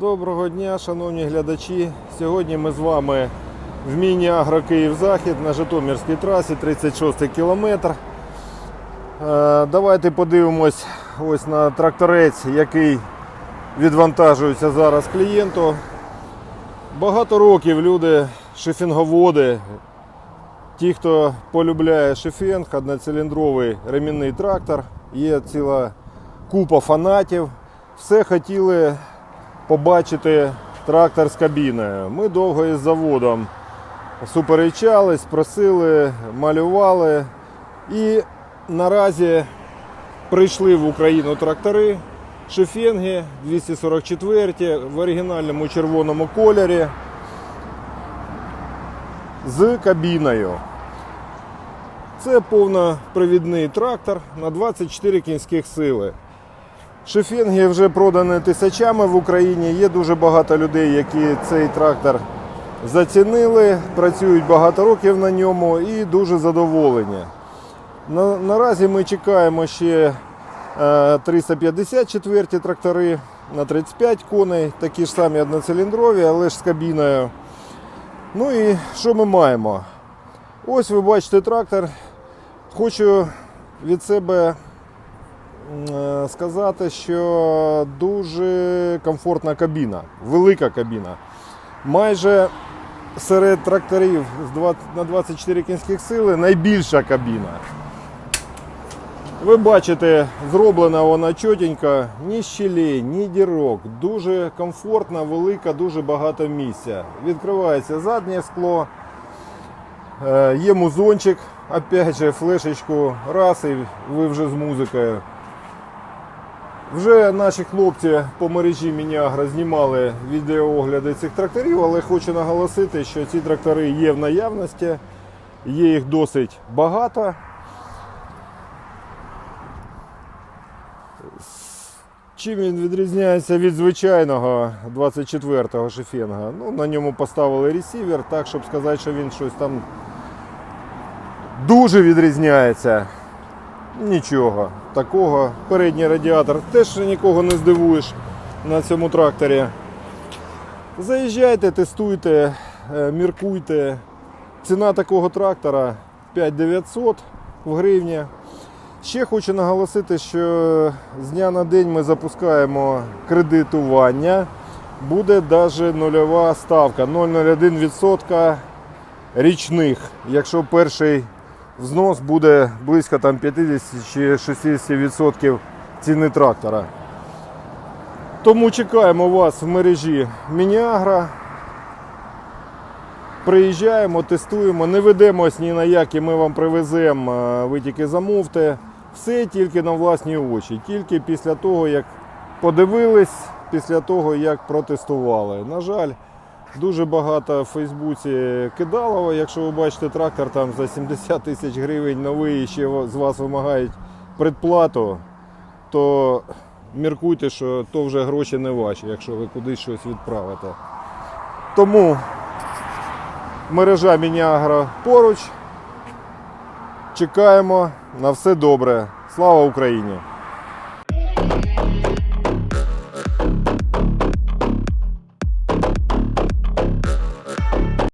Доброго дня, шановні глядачі. Сьогодні ми з вами в міні-агро Київ-Захід на Житомирській трасі, 36 кілометр. Е, Давайте подивимось ось на тракторець, який відвантажується зараз клієнту. Багато років люди, шифінговоди, ті, хто полюбляє шифінг, одноциліндровий ремінний трактор, є ціла купа фанатів. Все хотіли побачити трактор з кабіною. Ми довго із заводом суперечались, просили, малювали. І наразі прийшли в Україну трактори Шефенги 244 в оригінальному червоному кольорі з кабіною. Це повнопривідний трактор на 24 кінських сили. Шефенги вже продані тисячами в Україні. Є дуже багато людей, які цей трактор зацінили, працюють багато років на ньому і дуже задоволені. На, наразі ми чекаємо ще е, 354 трактори на 35 коней, такі ж самі одноциліндрові, але ж з кабіною. Ну і що ми маємо? Ось ви бачите трактор. Хочу від себе е, сказати, що дуже комфортна кабіна, велика кабіна. Майже серед тракторів на 24 кінських сили найбільша кабіна. Ви бачите, зроблена вона чотенько, ні щілей, ні дірок. Дуже комфортна, велика, дуже багато місця. Відкривається заднє скло. Е, Є музончик, опять же, флешечку, раз і ви вже з музикою. Вже наші хлопці по мережі Мініагра знімали відеоогляди цих тракторів, але хочу наголосити, що ці трактори є в наявності, є їх досить багато. Чим він відрізняється від звичайного 24-го шефенга? Ну, на ньому поставили ресівер, так, щоб сказати, що він щось там дуже відрізняється. Нічого такого. Передній радіатор теж нікого не здивуєш на цьому тракторі. Заїжджайте, тестуйте, е, міркуйте. Ціна такого трактора 5900 в гривні. Ще хочу наголосити, що з дня на день ми запускаємо кредитування. Буде навіть нульова ставка 0,01% річних, якщо перший взнос буде близько там, 50 чи 60% ціни трактора. Тому чекаємо вас в мережі Мініагра. Приїжджаємо, тестуємо, не ведемось ні на які, ми вам привеземо, ви тільки замовте. Все тільки на власні очі, тільки після того, як подивились, після того, як протестували. На жаль, дуже багато в Фейсбуці кидалово. Якщо ви бачите трактор там за 70 тисяч гривень новий і ще з вас вимагають предплату, то міркуйте, що то вже гроші не ваші, якщо ви кудись щось відправите. Тому мережа Мініагро поруч. Чекаємо на все добре. Слава Україні!